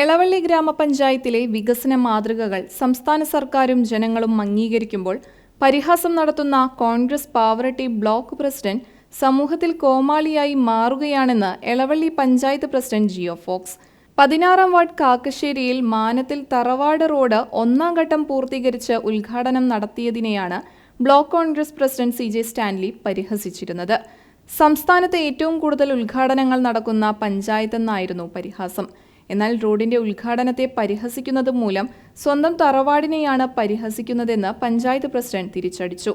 എളവള്ളി ഗ്രാമപഞ്ചായത്തിലെ വികസന മാതൃകകൾ സംസ്ഥാന സർക്കാരും ജനങ്ങളും അംഗീകരിക്കുമ്പോൾ പരിഹാസം നടത്തുന്ന കോൺഗ്രസ് പാവറട്ടി ബ്ലോക്ക് പ്രസിഡന്റ് സമൂഹത്തിൽ കോമാളിയായി മാറുകയാണെന്ന് Elavally panchayat president Jio Fox. പതിനാറാം വാർഡ് കാക്കശ്ശേരിയിൽ മാനത്തിൽ തറവാട് റോഡ് ഒന്നാം ഘട്ടം പൂർത്തീകരിച്ച് ഉദ്ഘാടനം നടത്തിയതിനെയാണ് block Congress president C J Stanley പരിഹസിച്ചിരുന്നത്. സംസ്ഥാനത്ത് ഏറ്റവും കൂടുതൽ ഉദ്ഘാടനങ്ങൾ നടക്കുന്ന പഞ്ചായത്തെന്നായിരുന്നു പരിഹാസം. എന്നാൽ റോഡിന്റെ ഉദ്ഘാടനത്തെ പരിഹസിക്കുന്നത് മൂലം സ്വന്തം തറവാടിനെയാണ് പരിഹസിക്കുന്നതെന്ന് പഞ്ചായത്ത് പ്രസിഡന്റ് തിരിച്ചടിച്ചു.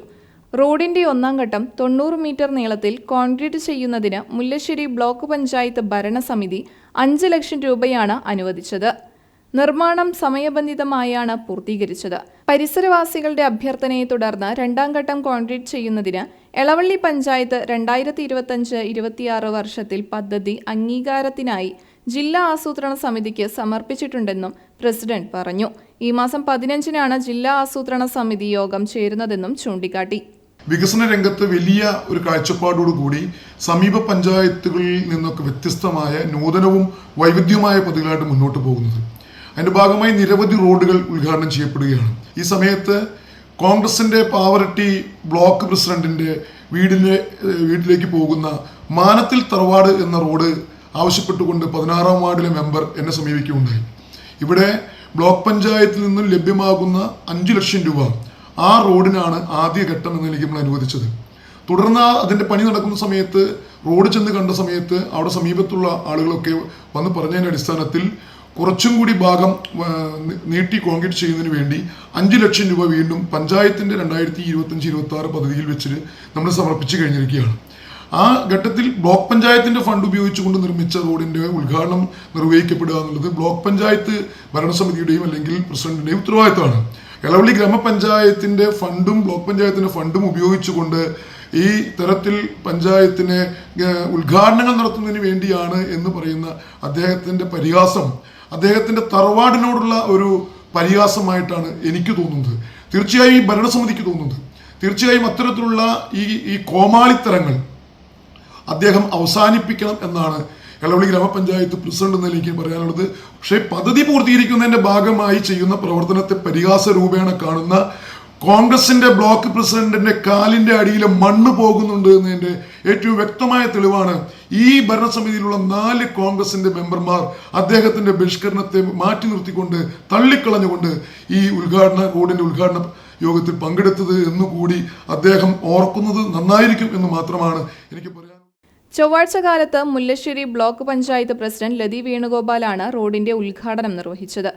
റോഡിന്റെ ഒന്നാം ഘട്ടം തൊണ്ണൂറ് മീറ്റർ നീളത്തിൽ കോൺക്രീറ്റ് ചെയ്യുന്നതിന് മുല്ലശ്ശേരി ബ്ലോക്ക് പഞ്ചായത്ത് ഭരണസമിതി അഞ്ച് ലക്ഷം രൂപയാണ് അനുവദിച്ചത്. നിർമ്മാണം സമയബന്ധിതമായാണ് പൂർത്തീകരിച്ചത്. പരിസരവാസികളുടെ അഭ്യർത്ഥനയെ തുടർന്ന് രണ്ടാം ഘട്ടം കോൺക്രീറ്റ് ചെയ്യുന്നതിന് എളവള്ളി പഞ്ചായത്ത് രണ്ടായിരത്തി ഇരുപത്തഞ്ച് ഇരുപത്തിയാറ് വർഷത്തിൽ പദ്ധതി അംഗീകാരത്തിനായി ജില്ലാ ആസൂത്രണ സമിതിക്ക് സമർപ്പിച്ചിട്ടുണ്ടെന്നും പ്രസിഡന്റ് പറഞ്ഞു. ഈ മാസം പതിനഞ്ചിനാണ് ജില്ലാ ആസൂത്രണ സമിതി യോഗം ചേരുന്നതെന്നും ചൂണ്ടിക്കാട്ടി. വികസന രംഗത്ത് വലിയ ഒരു കാഴ്ചപ്പാടോടുകൂടി സമീപ പഞ്ചായത്തുകളിൽ നിന്നൊക്കെ വ്യത്യസ്തമായ നൂതനവും വൈവിധ്യവുമായ പദ്ധതികളായിട്ട് മുന്നോട്ട് പോകുന്നത്. അതിന്റെ ഭാഗമായി നിരവധി റോഡുകൾ ഉദ്ഘാടനം ചെയ്യപ്പെടുകയാണ്. ഈ സമയത്ത് കോൺഗ്രസിന്റെ പാവറട്ടി ബ്ലോക്ക് പ്രസിഡന്റിന്റെ വീടിന്റെ വീട്ടിലേക്ക് പോകുന്ന മാനത്തിൽ തറവാട് എന്ന റോഡ് ആവശ്യപ്പെട്ടുകൊണ്ട് പതിനാറാം വാർഡിലെ മെമ്പർ എന്നെ സമീപിക്കുകയുണ്ടായി. ഇവിടെ ബ്ലോക്ക് പഞ്ചായത്തിൽ നിന്നും ലഭ്യമാകുന്ന അഞ്ചു ലക്ഷം രൂപ ആ റോഡിനാണ് ആദ്യഘട്ടം എന്ന നിലയ്ക്ക് നമ്മൾ അനുവദിച്ചത്. തുടർന്ന് അതിന്റെ പണി നടക്കുന്ന സമയത്ത് റോഡ് ചെന്ന് കണ്ട സമയത്ത് അവിടെ സമീപത്തുള്ള ആളുകളൊക്കെ വന്ന് പറഞ്ഞതിന്റെ അടിസ്ഥാനത്തിൽ കുറച്ചും കൂടി ഭാഗം നീട്ടി കോൺക്രീറ്റ് ചെയ്യുന്നതിന് വേണ്ടി അഞ്ച് ലക്ഷം രൂപ വീണ്ടും പഞ്ചായത്തിന്റെ രണ്ടായിരത്തി ഇരുപത്തഞ്ച് ഇരുപത്തി ആറ് പദ്ധതിയിൽ വെച്ചിട്ട് നമ്മൾ സമർപ്പിച്ചു കഴിഞ്ഞിരിക്കുകയാണ്. ആ ഘട്ടത്തിൽ ബ്ലോക്ക് പഞ്ചായത്തിന്റെ ഫണ്ട് ഉപയോഗിച്ചുകൊണ്ട് നിർമ്മിച്ച റോഡിന്റെ ഉദ്ഘാടനം നിർവഹിക്കപ്പെടുക എന്നുള്ളത് ബ്ലോക്ക് പഞ്ചായത്ത് ഭരണസമിതിയുടെയും അല്ലെങ്കിൽ പ്രസിഡന്റിന്റെയും ഉത്തരവാദിത്തമാണ്. എളവള്ളി ഗ്രാമപഞ്ചായത്തിന്റെ ഫണ്ടും ബ്ലോക്ക് പഞ്ചായത്തിന്റെ ഫണ്ടും ഉപയോഗിച്ചുകൊണ്ട് ഈ തരത്തിൽ പഞ്ചായത്തിനെ ഉദ്ഘാടനങ്ങൾ നടത്തുന്നതിന് വേണ്ടിയാണ് എന്ന് പറയുന്ന അദ്ദേഹത്തിന്റെ പരിഹാസം അദ്ദേഹത്തിന്റെ തറവാടിനോടുള്ള ഒരു പരിഹാസമായിട്ടാണ് എനിക്ക് തോന്നുന്നത്. തീർച്ചയായും ഈ ഭരണസമിതിക്ക് തോന്നുന്നത്. തീർച്ചയായും അത്തരത്തിലുള്ള ഈ ഈ കോമാളിത്തരങ്ങൾ അദ്ദേഹം അവസാനിപ്പിക്കണം എന്നാണ് എളവള്ളി ഗ്രാമപഞ്ചായത്ത് പ്രസിഡന്റ് എന്ന എനിക്ക് പറയാനുള്ളത്. പക്ഷേ പദ്ധതി പൂർത്തീകരിക്കുന്നതിന്റെ ഭാഗമായി ചെയ്യുന്ന പ്രവർത്തനത്തെ പരിഹാസ രൂപേണ കാണുന്ന കോൺഗ്രസിന്റെ ബ്ലോക്ക് പ്രസിഡന്റിന്റെ കാലിന്റെ അടിയിൽ മണ്ണ് പോകുന്നുണ്ട് എന്നതിന്റെ ഏറ്റവും വ്യക്തമായ തെളിവാണ് ഈ ഭരണസമിതിയിലുള്ള നാല് കോൺഗ്രസിന്റെ മെമ്പർമാർ അദ്ദേഹത്തിന്റെ ബഹിഷ്കരണത്തെ മാറ്റി നിർത്തിക്കൊണ്ട് തള്ളിക്കളഞ്ഞുകൊണ്ട് ഈ ഉദ്ഘാടന റോഡിന്റെ ഉദ്ഘാടന യോഗത്തിൽ പങ്കെടുത്തത് എന്നുകൂടി അദ്ദേഹം ഓർക്കുന്നത് നന്നായിരിക്കും എന്ന് മാത്രമാണ് എനിക്ക് പറയാൻ ചൊവ്വാഴ്ച കാലത്ത് മുല്ലശ്ശേരി ബ്ലോക്ക് പഞ്ചായത്ത് പ്രസിഡന്റ് ലതി വേണുഗോപാലാണ് റോഡിന്റെ ഉദ്ഘാടനം നിർവഹിച്ചത്.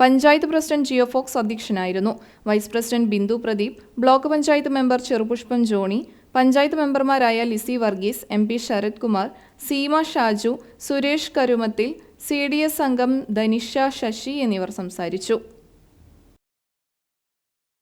പഞ്ചായത്ത് പ്രസിഡന്റ് ജിയോഫോക്സ് അധ്യക്ഷനായിരുന്നു. Vice president Bindu Pradeep block panchayat member Cherupushpam Johny panchayat മെമ്പർമാരായ Lissy Varghese M P Sarath Kumar Seema Shaju Suresh Karumathil C D S അംഗം ധനിഷ ശശി എന്നിവർ സംസാരിച്ചു.